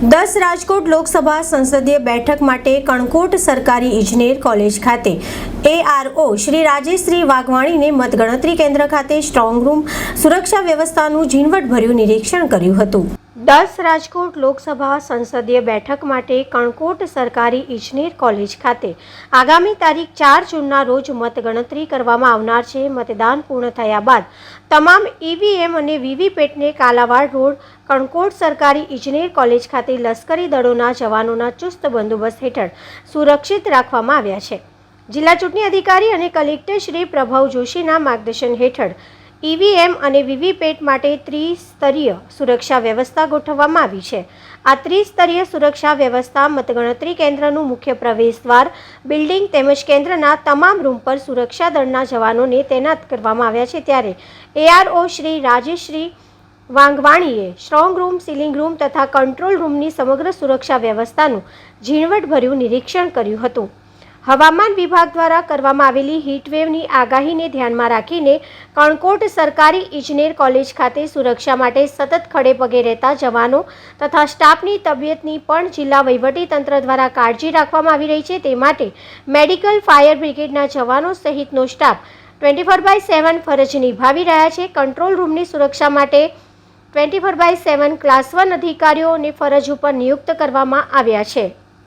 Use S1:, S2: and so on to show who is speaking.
S1: દસ રાજકોટ લોકસભા સંસદીય બેઠક માટે કણકોટ સરકારી ઇજનેર કોલેજ ખાતે એઆરઓ શ્રી રાજેશ્રી વાઘવાણીને મતગણતરી કેન્દ્ર ખાતે સ્ટ્રોંગ રૂમ, સુરક્ષા વ્યવસ્થાનું ઝીણવટભર્યું નિરીક્ષણ કર્યું હતું. દસ રાજકોટ લોકસભા સંસદીય બેઠક માટે કણકોટ સરકારી ઇજનેર કોલેજ ખાતે આગામી તારીખ ચાર જૂનના રોજ મતગણતરી કરવામાં આવનાર છે. મતદાન પૂર્ણ થયા બાદ તમામ ઈવીએમ અને વીવીપેટને કાલાવાડ રોડ, કણકોટ સરકારી ઇજનેર કોલેજ ખાતે લશ્કરી દળોના જવાનોના ચુસ્ત બંદોબસ્ત હેઠળ સુરક્ષિત રાખવામાં આવ્યા છે. જિલ્લા ચૂંટણી અધિકારી અને કલેક્ટર શ્રી પ્રભવ જોશીના માર્ગદર્શન હેઠળ ઈવીએમ અને વીવીપેટ માટે ત્રિસ્તરીય સુરક્ષા વ્યવસ્થા ગોઠવવામાં આવી છે. આ ત્રિસ્તરીય સુરક્ષા વ્યવસ્થા મતગણતરી કેન્દ્રનું મુખ્ય પ્રવેશ દ્વાર, બિલ્ડિંગ તેમજ કેન્દ્રના તમામ રૂમ પર સુરક્ષા દળના જવાનોને તૈનાત કરવામાં આવ્યા છે ત્યારે એઆરઓ શ્રી રાજેશ્રી વાંગવાણીએ સ્ટ્રોંગ રૂમ, સીલિંગ રૂમ તથા કંટ્રોલ રૂમની સમગ્ર સુરક્ષા વ્યવસ્થાનું ઝીણવટભર્યું નિરીક્ષણ કર્યું હતું. હવામાન વિભાગ દ્વારા કરવામાં આવેલી હીટવેવની આગાહીને ધ્યાનમાં રાખીને કણકોટ સરકારી ઇજનેર કોલેજ ખાતે સુરક્ષા માટે સતત ખડે પગે રહેતા જવાનો તથા સ્ટાફની તબિયતની પણ જિલ્લા વહીવટીતંત્ર દ્વારા કાળજી રાખવામાં આવી રહી છે. તે માટે મેડિકલ ફાયર બ્રિગેડના જવાનો સહિતનો staff twenty four by seven ફરજ નિભાવી રહ્યા છે. કંટ્રોલ રૂમની સુરક્ષા માટે twenty four by seven class one અધિકારીઓને ફરજ ઉપર નિયુક્ત કરવામાં આવ્યા છે.